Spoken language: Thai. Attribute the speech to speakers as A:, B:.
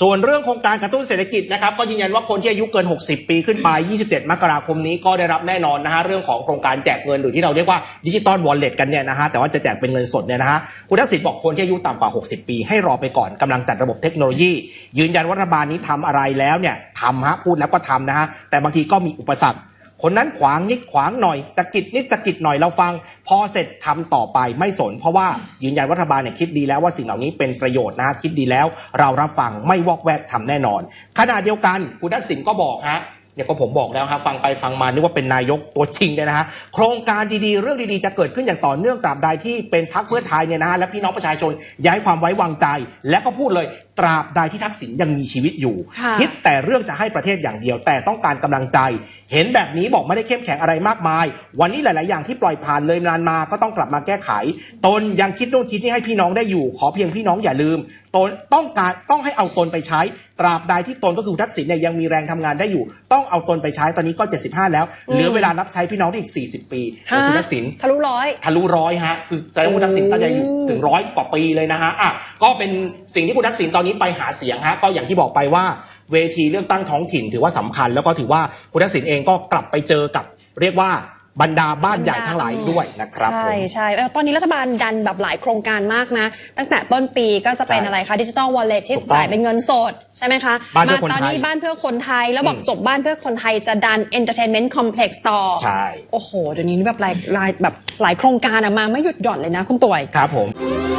A: ส่วนเรื่องโครงการกระตุ้นเศรษฐกิจนะครับก็ยืนยันว่าคนที่อายุเกิน 60 ปีขึ้นไป 27 มกราคมนี้ก็ได้รับแน่นอนนะฮะเรื่องของโครงการแจกเงินหรือที่เราเรียกว่าดิจิตอลวอลเล็ตกันเนี่ยนะฮะแต่ว่าจะแจกเป็นเงินสดเนี่ยนะฮะคุณทักษิณบอกคนที่อายุต่ำกว่า 60 ปี ให้รอไปก่อนกำลังจัดระบบเทคโนโลยี ยืนยันว่ารัฐบาลนี้ทำอะไรแล้วเนี่ยทำฮะพูดแล้วก็ทำนะฮะแต่บางทีก็มีอุปสรรค คนนั้นขวางนิดขวางหน่อยสะกิดนิดสะกิดหน่อยเราฟัง พอเสร็จทำต่อไปไม่สน เพราะว่ายืนยันว่ารัฐบาลเนี่ยคิดดีแล้วว่าสิ่งเหล่านี้เป็นประโยชน์นะคิดดีแล้วเรารับฟังไม่วอกแวกทำแน่นอน ขณะเดียวกันคุณทักษิณก็บอกฮะเนี่ยก็ผมบอกแล้วครับฟังไปฟังมานึกว่าเป็นนายกตัวจริงเนี่ยนะฮะโครงการดีๆ เรื่องดีๆ จะเกิดขึ้นอย่างต่อเนื่องตราบใดที่เป็นพรรคเพื่อไทยเนี่ยนะฮะและพี่น้องประชาชนย้ายความไว้วางใจ และก็พูดเลยตราบใดที่ทักษิณยังมีชีวิตอยู่
B: ค่ะ
A: คิดแต่เรื่องจะให้ประเทศอย่างเดียว แต่ต้องการกำลังใจ เห็นแบบนี้บอกไม่ได้เข้มแข็งอะไรมากมาย วันนี้หลาย ๆ อย่างที่ปล่อยผ่านเลยนานมาก็ต้องกลับมาแก้ไข ตนยังคิดนู่นคิดนี่ให้พี่น้องได้อยู่ ขอเพียงพี่น้องอย่าลืมตนต้องการต้องให้เอาตนไปใช้ ตราบใดที่ตนก็คือทักษิณเนี่ยยังมีแรงทำงานได้อยู่ ต้องเอาตนไปใช้ตอนนี้ก็ 75 แล้วเหลือเวลารับใช้พี่น้องได้อีก 40 ปีโอ้คุณทักษิณ
B: ทะลุร้อย
A: ทะลุร้อยฮะคือแสดงว่าคุณทักษิณก็จะอยู่ถึงร้อยกว่าปีเลยนะฮะอะก็เป็นสิ่งที่คุณทักษิณตอนนี้ไปหาเสียงฮะก็อย่างที่บอกไปว่าเวทีเลือกตั้งท้องถิ่นถือว่าสำคัญ แล้วก็ถือว่าคุณทักษิณเองก็กลับไปเจอกับเรียกว่าบรรดาบ้านใหญ่ทั้งหลายด้วยนะครับผ
B: ใช่
A: ม
B: ใช่เออตอนนี้รัฐบาลดันแบบหลายโครงการมากนะ ตั้งแต่ต้นปีก็จะเป็น
A: ใช่
B: อะไรคะดิจิ t a ลวอลเล็ตที่
A: ถูกต้อง
B: จ่ายเป็นเงินสด ใช่ไหมคะ
A: บ้านเพื่อคน
B: ตอน
A: ไทย
B: นี้บ้านเพื่อคนไทย แล้วบอก
A: อืม
B: จบบ้านเพื่อคนไทยจะดัน Entertainment Complex ต่อ
A: ใช่
B: โอ้โห เดี๋ยวนี้แบบหลายหลายแบบหลายโครงการอะมาไม่หยุดหย่อนเลยนะ คุณต่วย
A: ครับผม「